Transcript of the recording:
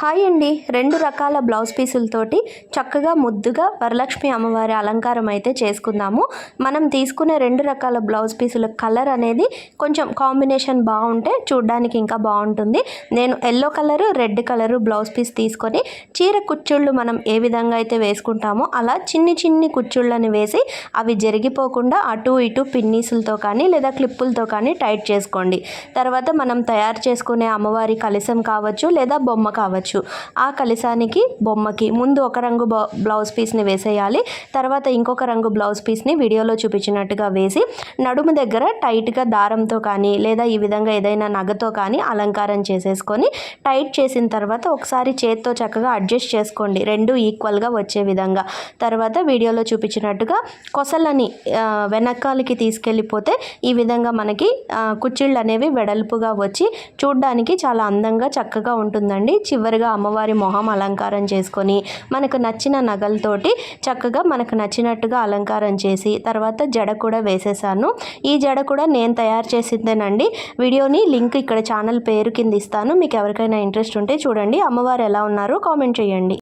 Hi అండి. రెండు రకాల బ్లౌజ్ పీసులతోటి చక్కగా ముద్దుగా వరలక్ష్మి అమ్మవారి అలంకారం అయితే చేసుకుందాము. మనం తీసుకునే రెండు రకాల బ్లౌజ్ పీసుల కలర్ అనేది కొంచెం కాంబినేషన్ బాగుంటే చూడ్డానికి ఇంకా బాగుంటుంది. నేను yellow colour red colour blouse piece తీసుకొని చీర కుచ్చుళ్ళు మనం ఏ విధంగా అయితే వేసుకుంటామో అలా చిన్ని చిన్ని కుచ్చుళ్ళని వేసి అవి జరిగిపోకుండా అటు ఇటు పిన్నీసులతో కానీ లేదా క్లిప్పులతో కానీ టైట్ చేసుకోండి. తర్వాత మనం తయారు చేసుకునే అమ్మవారి కలిసం కావచ్చు లేదా బొమ్మ కావచ్చు. ఆ కలిసానికి బొమ్మకి ముందు ఒక రంగు బ- బ్లౌజ్ పీస్ని వేసేయాలి. తర్వాత ఇంకొక రంగు బ్లౌజ్ పీస్ని వీడియోలో చూపించినట్టుగా వేసి నడుము దగ్గర టైట్గా దారంతో కానీ లేదా ఈ విధంగా ఏదైనా నగతో కానీ అలంకారం చేసేసుకొని టైట్ చేసిన తర్వాత ఒకసారి చేత్తో చక్కగా అడ్జస్ట్ చేసుకోండి. రెండు ఈక్వల్గా వచ్చే విధంగా. తర్వాత వీడియోలో చూపించినట్టుగా కొసలని వెనకాలకి తీసుకెళ్ళిపోతే ఈ విధంగా మనకి కుచ్చిళ్ళు అనేవి వెడల్పుగా వచ్చి చూడ్డానికి చాలా అందంగా చక్కగా ఉంటుందండి. చివరి చివరిగా అమ్మవారి మొహం అలంకారం చేసుకొని మనకు నచ్చిన నగలతోటి చక్కగా మనకు నచ్చినట్టుగా అలంకారం చేసి తర్వాత జడ కూడా వేసేసాను. ఈ జడ కూడా నేను తయారు చేసిందేనండి. వీడియోని లింక్ ఇక్కడ ఛానల్ పేరు కింద ఇస్తాను. మీకు ఎవరికైనా ఇంట్రెస్ట్ ఉంటే చూడండి. అమ్మవారు ఎలా ఉన్నారో కామెంట్ చేయండి.